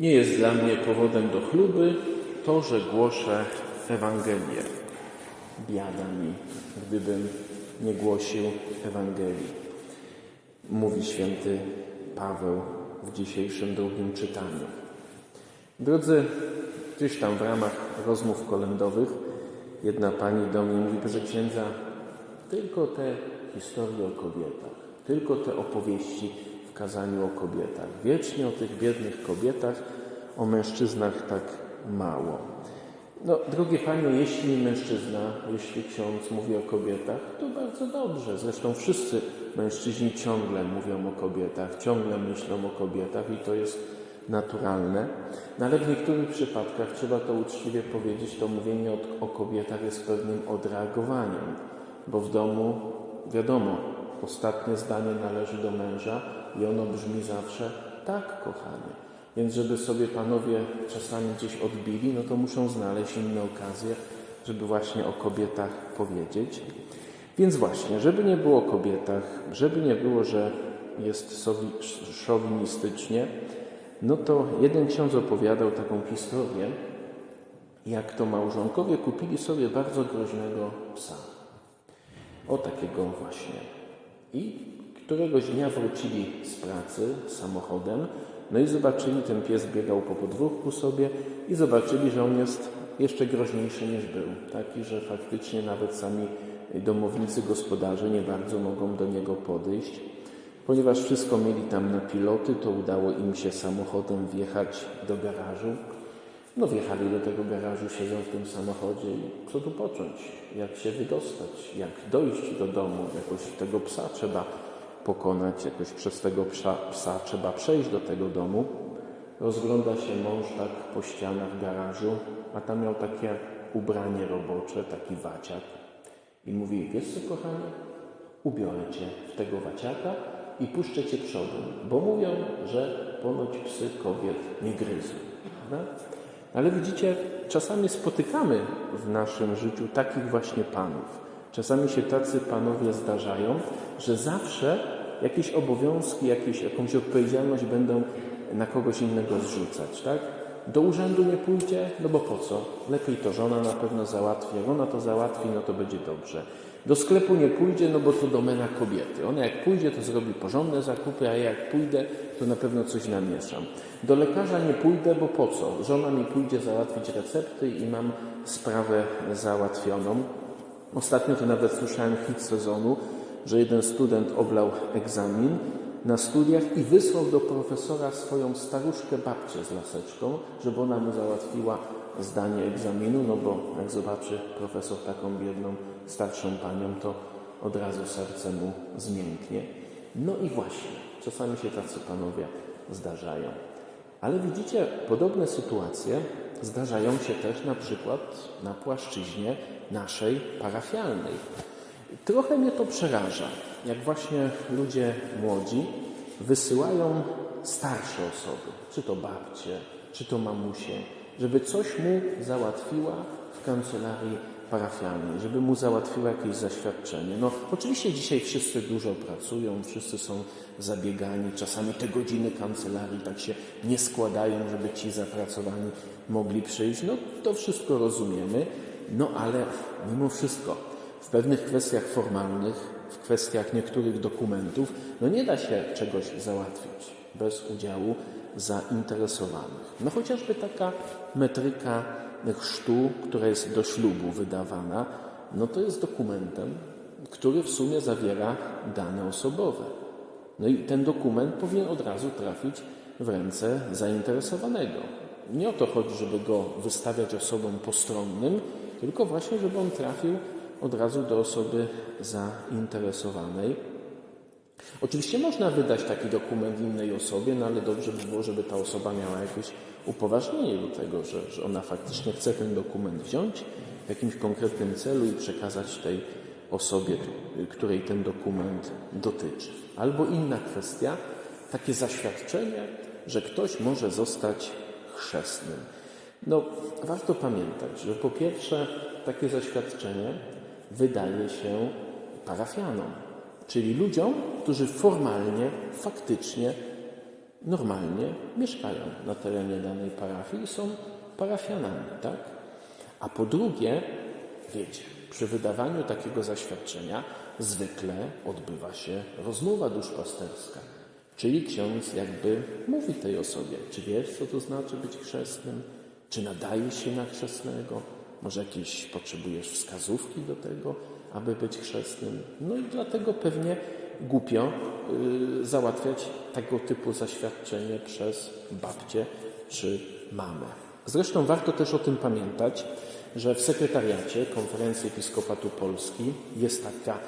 Nie jest dla mnie powodem do chluby to, że głoszę Ewangelię. Biada mi, gdybym nie głosił Ewangelii, mówi święty Paweł w dzisiejszym drugim czytaniu. Drodzy, gdzieś tam w ramach rozmów kolędowych jedna pani do mnie mówi, proszę księdza, tylko te historie o kobietach, tylko te opowieści w kazaniu o kobietach. Wiecznie o tych biednych kobietach, o mężczyznach tak mało. No, drogie panie, jeśli mężczyzna, jeśli ksiądz mówi o kobietach, to bardzo dobrze. Zresztą wszyscy mężczyźni ciągle mówią o kobietach, ciągle myślą o kobietach i to jest naturalne. No ale w niektórych przypadkach, trzeba to uczciwie powiedzieć, to mówienie o, o kobietach jest pewnym odreagowaniem, bo w domu, wiadomo, ostatnie zdanie należy do męża i ono brzmi zawsze tak, kochanie. Więc żeby sobie panowie czasami gdzieś odbili, no to muszą znaleźć inne okazje, żeby właśnie o kobietach powiedzieć. Więc właśnie, żeby nie było o kobietach, żeby nie było, że jest szowinistycznie, no to jeden ksiądz opowiadał taką historię, jak to małżonkowie kupili sobie bardzo groźnego psa. O takiego właśnie. I któregoś dnia wrócili z pracy samochodem, no i zobaczyli, ten pies biegał po podwórku sobie i zobaczyli, że on jest jeszcze groźniejszy niż był. Taki, że faktycznie nawet sami domownicy gospodarze nie bardzo mogą do niego podejść. Ponieważ wszystko mieli tam na piloty, to udało im się samochodem wjechać do garażu. No wjechali do tego garażu, siedzą w tym samochodzie i co tu począć? Jak się wydostać? Jak dojść do domu? Jakoś tego psa trzeba pokonać, jakoś przez tego psa, psa trzeba przejść do tego domu. Rozgląda się mąż tak po ścianach garażu, a tam miał takie ubranie robocze, taki waciak. I mówi, wiesz co kochanie, ubiorę cię w tego waciaka i puszczę cię przodem, bo mówią, że ponoć psy kobiet nie gryzą. Prawda? Ale widzicie, czasami spotykamy w naszym życiu takich właśnie panów. Czasami się tacy panowie zdarzają, że zawsze jakieś obowiązki, jakieś, jakąś odpowiedzialność będą na kogoś innego zrzucać, tak? Do urzędu nie pójdzie, no bo po co? Lepiej to żona na pewno załatwi. Jak ona to załatwi, no to będzie dobrze. Do sklepu nie pójdzie, no bo to domena kobiety. Ona jak pójdzie, to zrobi porządne zakupy, a ja jak pójdę, to na pewno coś namieszam. Do lekarza nie pójdę, bo po co? Żona mi pójdzie załatwić recepty i mam sprawę załatwioną. Ostatnio to nawet słyszałem hit sezonu, że jeden student oblał egzamin na studiach i wysłał do profesora swoją staruszkę babcię z laseczką, żeby ona mu załatwiła zdanie egzaminu, no bo jak zobaczy profesor taką biedną, starszą panią, to od razu serce mu zmięknie. No i właśnie, czasami się tacy panowie zdarzają. Ale widzicie, podobne sytuacje zdarzają się też na przykład na płaszczyźnie naszej parafialnej. Trochę mnie to przeraża, jak właśnie ludzie młodzi wysyłają starsze osoby, czy to babcie, czy to mamusie, żeby coś mu załatwiła w kancelarii parafialnej, żeby mu załatwiła jakieś zaświadczenie. No, oczywiście dzisiaj wszyscy dużo pracują, wszyscy są zabiegani, czasami te godziny kancelarii tak się nie składają, żeby ci zapracowani mogli przyjść. No, to wszystko rozumiemy, no ale mimo wszystko w pewnych kwestiach formalnych, w kwestiach niektórych dokumentów, no nie da się czegoś załatwić bez udziału zainteresowanych. No chociażby taka metryka chrztu, która jest do ślubu wydawana, no to jest dokumentem, który w sumie zawiera dane osobowe. No i ten dokument powinien od razu trafić w ręce zainteresowanego. Nie o to chodzi, żeby go wystawiać osobom postronnym, tylko właśnie, żeby on trafił od razu do osoby zainteresowanej. Oczywiście można wydać taki dokument innej osobie, no ale dobrze by było, żeby ta osoba miała jakieś upoważnienie do tego, że, że ona faktycznie chce ten dokument wziąć w jakimś konkretnym celu i przekazać tej osobie, której ten dokument dotyczy. Albo inna kwestia, takie zaświadczenie, że ktoś może zostać chrzestnym. No, warto pamiętać, że po pierwsze takie zaświadczenie wydaje się parafianom, czyli ludziom, którzy formalnie, faktycznie normalnie mieszkają na terenie danej parafii i są parafianami, tak? A po drugie, wiecie, przy wydawaniu takiego zaświadczenia zwykle odbywa się rozmowa duszpasterska. Czyli ksiądz jakby mówi tej osobie, czy wiesz, co to znaczy być chrzestnym? Czy nadaje się na chrzestnego? Może jakieś potrzebujesz wskazówki do tego, aby być chrzestnym? No i dlatego pewnie głupio y, załatwiać tego typu zaświadczenie przez babcię czy mamę. Zresztą warto też o tym pamiętać, że w sekretariacie Konferencji Episkopatu Polski jest taka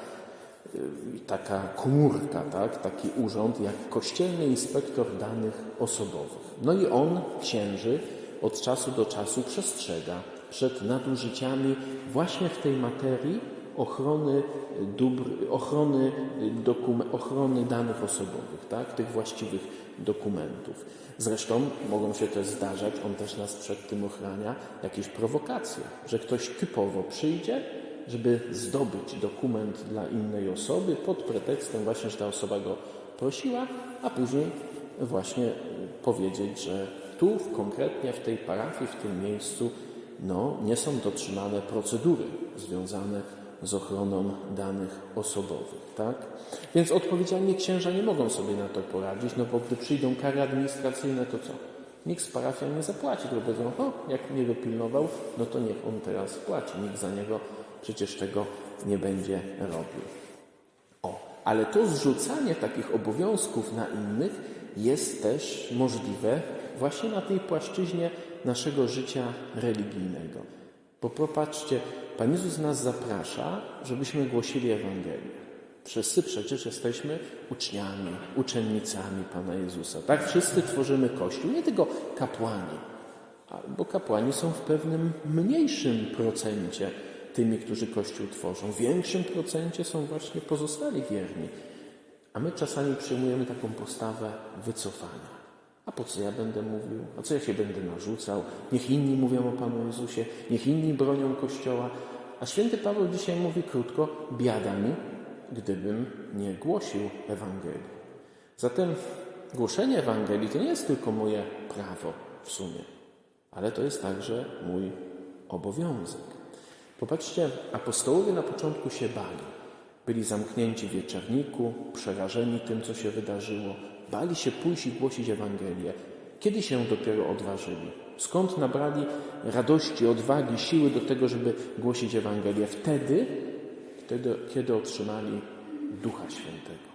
y, taka komórka, tak? taki urząd jak Kościelny Inspektor Danych Osobowych. No i on księży od czasu do czasu przestrzega przed nadużyciami właśnie w tej materii ochrony dóbr, ochrony, dokume, ochrony danych osobowych, tak? tych właściwych dokumentów. Zresztą mogą się też zdarzać, on też nas przed tym ochrania, jakieś prowokacje, że ktoś typowo przyjdzie, żeby zdobyć dokument dla innej osoby pod pretekstem właśnie, że ta osoba go prosiła, a później właśnie powiedzieć, że tu konkretnie w tej parafii, w tym miejscu, no, nie są dotrzymane procedury związane z ochroną danych osobowych, tak? Więc odpowiedzialni księża nie mogą sobie na to poradzić, no bo gdy przyjdą kary administracyjne, to co? Nikt z parafian nie zapłaci, tylko powiedzą, o, jak mnie dopilnował, no to niech on teraz płaci. Nikt za niego przecież tego nie będzie robił. O, ale to zrzucanie takich obowiązków na innych jest też możliwe właśnie na tej płaszczyźnie naszego życia religijnego. Bo popatrzcie, Pan Jezus nas zaprasza, żebyśmy głosili Ewangelię. Wszyscy przecież jesteśmy uczniami, uczennicami Pana Jezusa. Tak, wszyscy tworzymy Kościół, nie tylko kapłani, bo kapłani są w pewnym mniejszym procencie tymi, którzy Kościół tworzą. W większym procencie są właśnie pozostali wierni. A my czasami przyjmujemy taką postawę wycofania. A po co ja będę mówił? A co ja się będę narzucał? Niech inni mówią o Panu Jezusie, niech inni bronią Kościoła. A święty Paweł dzisiaj mówi krótko: biada mi, gdybym nie głosił Ewangelii. Zatem głoszenie Ewangelii to nie jest tylko moje prawo w sumie, ale to jest także mój obowiązek. Popatrzcie, apostołowie na początku się bali. Byli zamknięci w wieczerniku, przerażeni tym, co się wydarzyło, bali się pójść i głosić Ewangelię. Kiedy się dopiero odważyli? Skąd nabrali radości, odwagi, siły do tego, żeby głosić Ewangelię? Wtedy, wtedy kiedy otrzymali Ducha Świętego.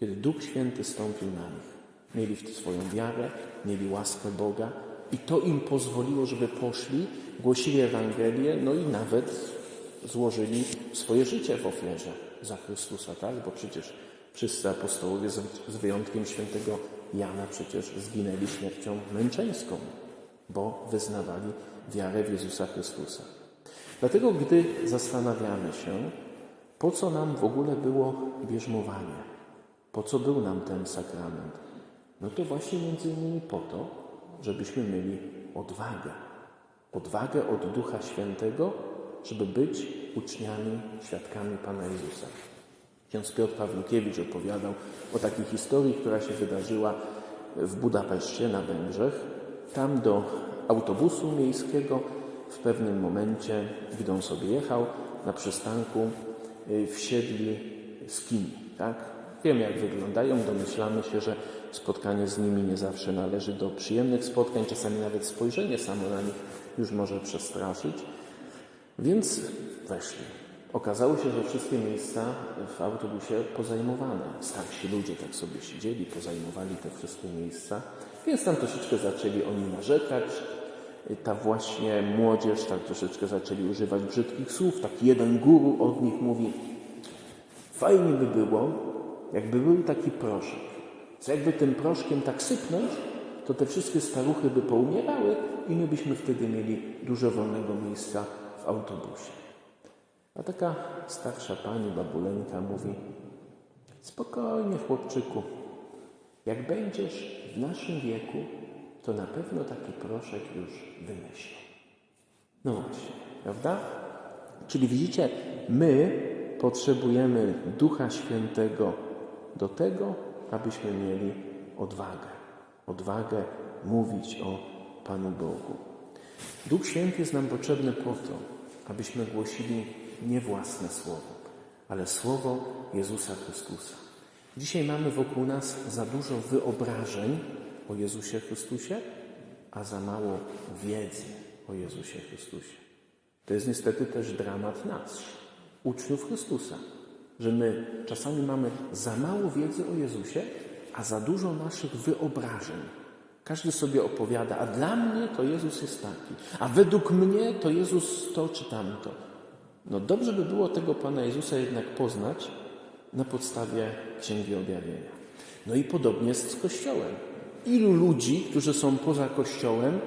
Kiedy Duch Święty stąpił na nich. Mieli swoją wiarę, mieli łaskę Boga i to im pozwoliło, żeby poszli, głosili Ewangelię, no i nawet złożyli swoje życie w ofierze za Chrystusa, tak? Bo przecież wszyscy apostołowie, z wyjątkiem świętego Jana, przecież zginęli śmiercią męczeńską, bo wyznawali wiarę w Jezusa Chrystusa. Dlatego, gdy zastanawiamy się, po co nam w ogóle było bierzmowanie, po co był nam ten sakrament, no to właśnie między innymi po to, żebyśmy mieli odwagę. Odwagę od Ducha Świętego, żeby być uczniami, świadkami Pana Jezusa. Ksiądz Piotr Pawlukiewicz opowiadał o takiej historii, która się wydarzyła w Budapeszcie na Węgrzech. Tam do autobusu miejskiego w pewnym momencie, gdy on sobie jechał na przystanku, y, wsiedli skini. Tak? Wiemy, jak wyglądają, domyślamy się, że spotkanie z nimi nie zawsze należy do przyjemnych spotkań, czasami nawet spojrzenie samo na nich już może przestraszyć. Więc weszli. Okazało się, że wszystkie miejsca w autobusie pozajmowane. Starsi ludzie tak sobie siedzieli, pozajmowali te wszystkie miejsca, więc tam troszeczkę zaczęli oni narzekać. Ta właśnie młodzież tak troszeczkę zaczęli używać brzydkich słów. Tak jeden guru od nich mówi, fajnie by było, jakby był taki proszek. Co jakby tym proszkiem tak sypnąć, to te wszystkie staruchy by poumierały i my byśmy wtedy mieli dużo wolnego miejsca w autobusie. A taka starsza pani, babuleńka mówi, spokojnie chłopczyku, jak będziesz w naszym wieku, to na pewno taki proszek już wymyśli. No właśnie, prawda? Czyli widzicie, my potrzebujemy Ducha Świętego do tego, abyśmy mieli odwagę. odwagę mówić o Panu Bogu. Duch Święty jest nam potrzebny po to, abyśmy głosili nie własne słowo, ale słowo Jezusa Chrystusa. Dzisiaj mamy wokół nas za dużo wyobrażeń o Jezusie Chrystusie, a za mało wiedzy o Jezusie Chrystusie. To jest niestety też dramat nas, uczniów Chrystusa, że my czasami mamy za mało wiedzy o Jezusie, a za dużo naszych wyobrażeń. Każdy sobie opowiada, a dla mnie to Jezus jest taki, a według mnie to Jezus to czy tamto. No dobrze by było tego Pana Jezusa jednak poznać na podstawie Księgi Objawienia. No i podobnie jest z Kościołem. Ilu ludzi, którzy są poza Kościołem,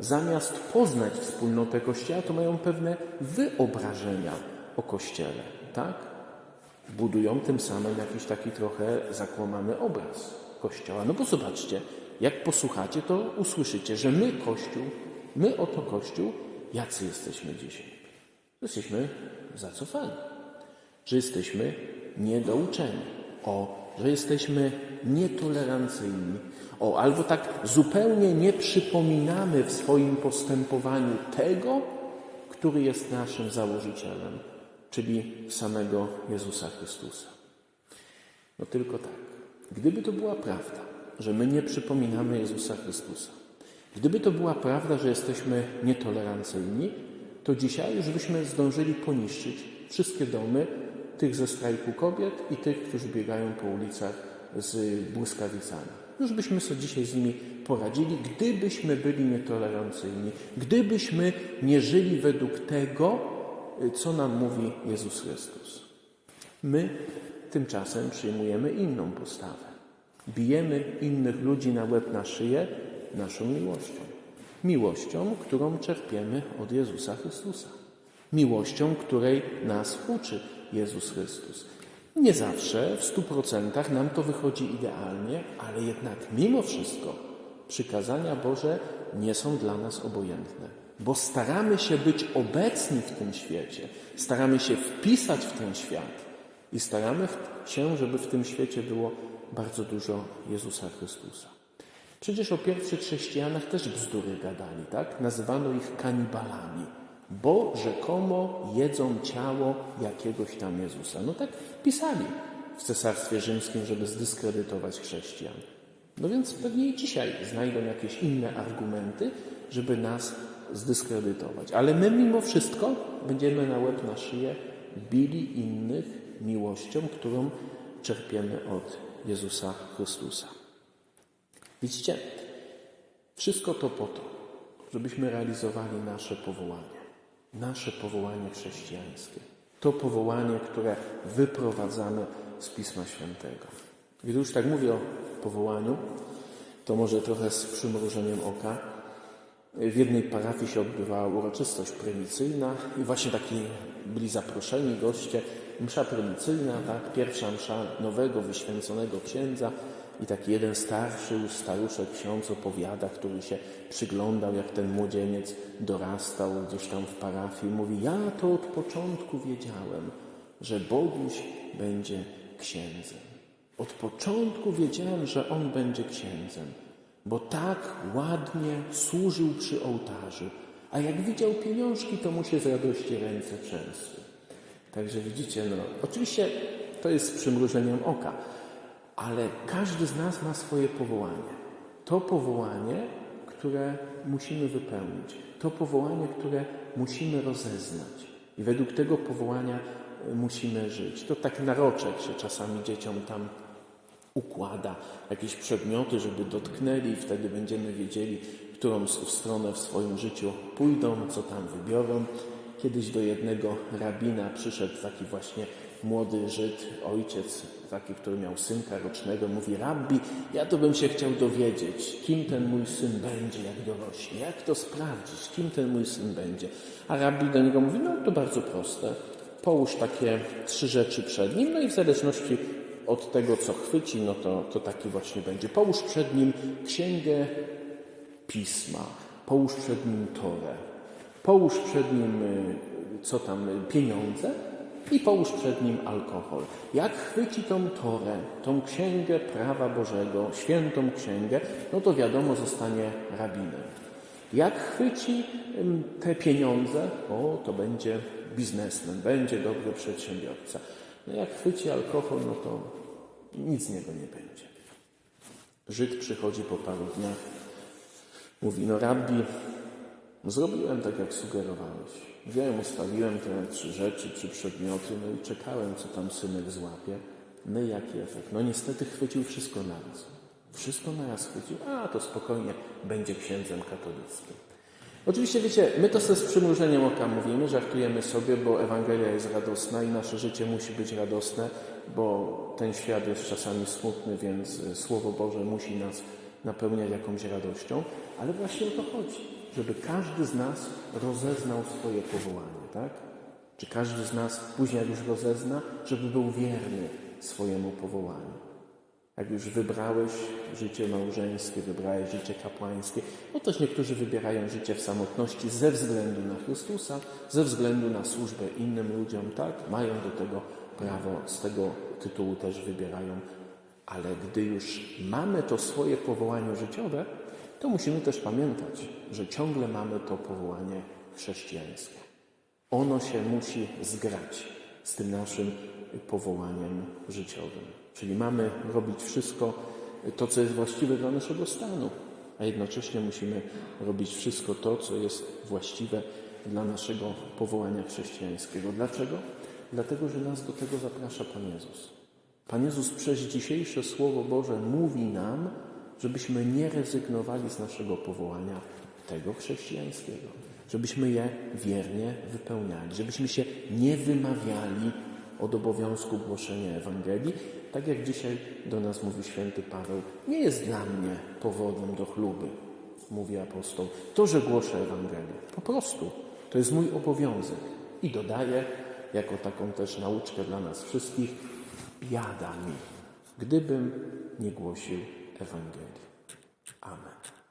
zamiast poznać wspólnotę Kościoła, to mają pewne wyobrażenia o Kościele, tak? Budują tym samym jakiś taki trochę zakłamany obraz Kościoła. No bo zobaczcie, jak posłuchacie, to usłyszycie, że my, Kościół, my oto Kościół, jacy jesteśmy dzisiaj. Jesteśmy zacofani, że jesteśmy niedouczeni, o, że jesteśmy nietolerancyjni, o, albo tak zupełnie nie przypominamy w swoim postępowaniu tego, który jest naszym założycielem, czyli samego Jezusa Chrystusa. No tylko tak. Gdyby to była prawda, że my nie przypominamy Jezusa Chrystusa, gdyby to była prawda, że jesteśmy nietolerancyjni, to dzisiaj już byśmy zdążyli poniszczyć wszystkie domy tych ze strajku kobiet i tych, którzy biegają po ulicach z błyskawicami. Już byśmy sobie dzisiaj z nimi poradzili, gdybyśmy byli nietolerancyjni, gdybyśmy nie żyli według tego, co nam mówi Jezus Chrystus. My tymczasem przyjmujemy inną postawę. Bijemy innych ludzi na łeb na szyję naszą miłością. Miłością, którą czerpiemy od Jezusa Chrystusa. Miłością, której nas uczy Jezus Chrystus. Nie zawsze w stu procentach nam to wychodzi idealnie, ale jednak mimo wszystko przykazania Boże nie są dla nas obojętne, bo staramy się być obecni w tym świecie, staramy się wpisać w ten świat i staramy się, żeby w tym świecie było bardzo dużo Jezusa Chrystusa. Przecież o pierwszych chrześcijanach też bzdury gadali, tak? Nazywano ich kanibalami, bo rzekomo jedzą ciało jakiegoś tam Jezusa. No tak pisali w Cesarstwie Rzymskim, żeby zdyskredytować chrześcijan. No więc pewnie i dzisiaj znajdą jakieś inne argumenty, żeby nas zdyskredytować. Ale my mimo wszystko będziemy na łeb na szyję bili innych miłością, którą czerpiemy od Jezusa Chrystusa. Widzicie, wszystko to po to, żebyśmy realizowali nasze powołanie, nasze powołanie chrześcijańskie. To powołanie, które wyprowadzamy z Pisma Świętego. Gdy już tak mówię o powołaniu, to może trochę z przymrużeniem oka. W jednej parafii się odbywała uroczystość prymicyjna i właśnie taki byli zaproszeni goście. Msza prymicyjna, tak, pierwsza msza nowego, wyświęconego księdza i taki jeden starszy już staruszek ksiądz opowiada, który się przyglądał, jak ten młodzieniec dorastał gdzieś tam w parafii. Mówi, ja to od początku wiedziałem, że Boguś będzie księdzem. Od początku wiedziałem, że on będzie księdzem, bo tak ładnie służył przy ołtarzu, a jak widział pieniążki, to mu się z radości ręce trzęsły. Także widzicie, no, oczywiście to jest z przymrużeniem oka, ale każdy z nas ma swoje powołanie. To powołanie, które musimy wypełnić, to powołanie, które musimy rozeznać. I według tego powołania musimy żyć. To tak naroczek się czasami dzieciom tam układa jakieś przedmioty, żeby dotknęli i wtedy będziemy wiedzieli, którą stronę w swoim życiu pójdą, co tam wybiorą. Kiedyś do jednego rabina przyszedł taki właśnie młody Żyd, ojciec, taki, który miał synka rocznego, mówi, rabbi, ja to bym się chciał dowiedzieć, kim ten mój syn będzie, jak dorośnie, jak to sprawdzić, kim ten mój syn będzie. A rabbi do niego mówi, no to bardzo proste, połóż takie trzy rzeczy przed nim, no i w zależności od tego, co chwyci, no to, to taki właśnie będzie. Połóż przed nim księgę pisma, połóż przed nim Torę, połóż przed nim, y, co tam, pieniądze i połóż przed nim alkohol. Jak chwyci tą Torę, tą księgę prawa Bożego, świętą księgę, no to wiadomo, zostanie rabinem. Jak chwyci te pieniądze, o, to będzie biznesmen, będzie dobry przedsiębiorca. No jak chwyci alkohol, no to nic z niego nie będzie. Żyd przychodzi po paru dniach, mówi, no rabbi, zrobiłem tak, jak sugerowałeś. Wziąłem, ustawiłem te trzy rzeczy, trzy przedmioty, no i czekałem, co tam synek złapie. No i jaki efekt? No niestety chwycił wszystko naraz. Wszystko naraz chwycił, a to spokojnie będzie księdzem katolickim. Oczywiście, wiecie, my to sobie z przymrużeniem oka mówimy, żartujemy sobie, bo Ewangelia jest radosna i nasze życie musi być radosne, bo ten świat jest czasami smutny, więc Słowo Boże musi nas napełniać jakąś radością, ale właśnie o to chodzi, żeby każdy z nas rozeznał swoje powołanie, tak? Czy każdy z nas później, jak już rozezna, żeby był wierny swojemu powołaniu. Jak już wybrałeś życie małżeńskie, wybrałeś życie kapłańskie, no też niektórzy wybierają życie w samotności ze względu na Chrystusa, ze względu na służbę innym ludziom, tak? Mają do tego prawo, z tego tytułu też wybierają. Ale gdy już mamy to swoje powołanie życiowe, to musimy też pamiętać, że ciągle mamy to powołanie chrześcijańskie. Ono się musi zgrać z tym naszym powołaniem życiowym. Czyli mamy robić wszystko to, co jest właściwe dla naszego stanu, a jednocześnie musimy robić wszystko to, co jest właściwe dla naszego powołania chrześcijańskiego. Dlaczego? Dlatego, że nas do tego zaprasza Pan Jezus. Pan Jezus przez dzisiejsze Słowo Boże mówi nam, żebyśmy nie rezygnowali z naszego powołania tego chrześcijańskiego, żebyśmy je wiernie wypełniali, żebyśmy się nie wymawiali od obowiązku głoszenia Ewangelii, tak jak dzisiaj do nas mówi święty Paweł, nie jest dla mnie powodem do chluby, mówi apostoł, to, że głoszę Ewangelię. Po prostu to jest mój obowiązek. I dodaję, jako taką też nauczkę dla nas wszystkich, biada mi, gdybym nie głosił Ewangelii. Amen.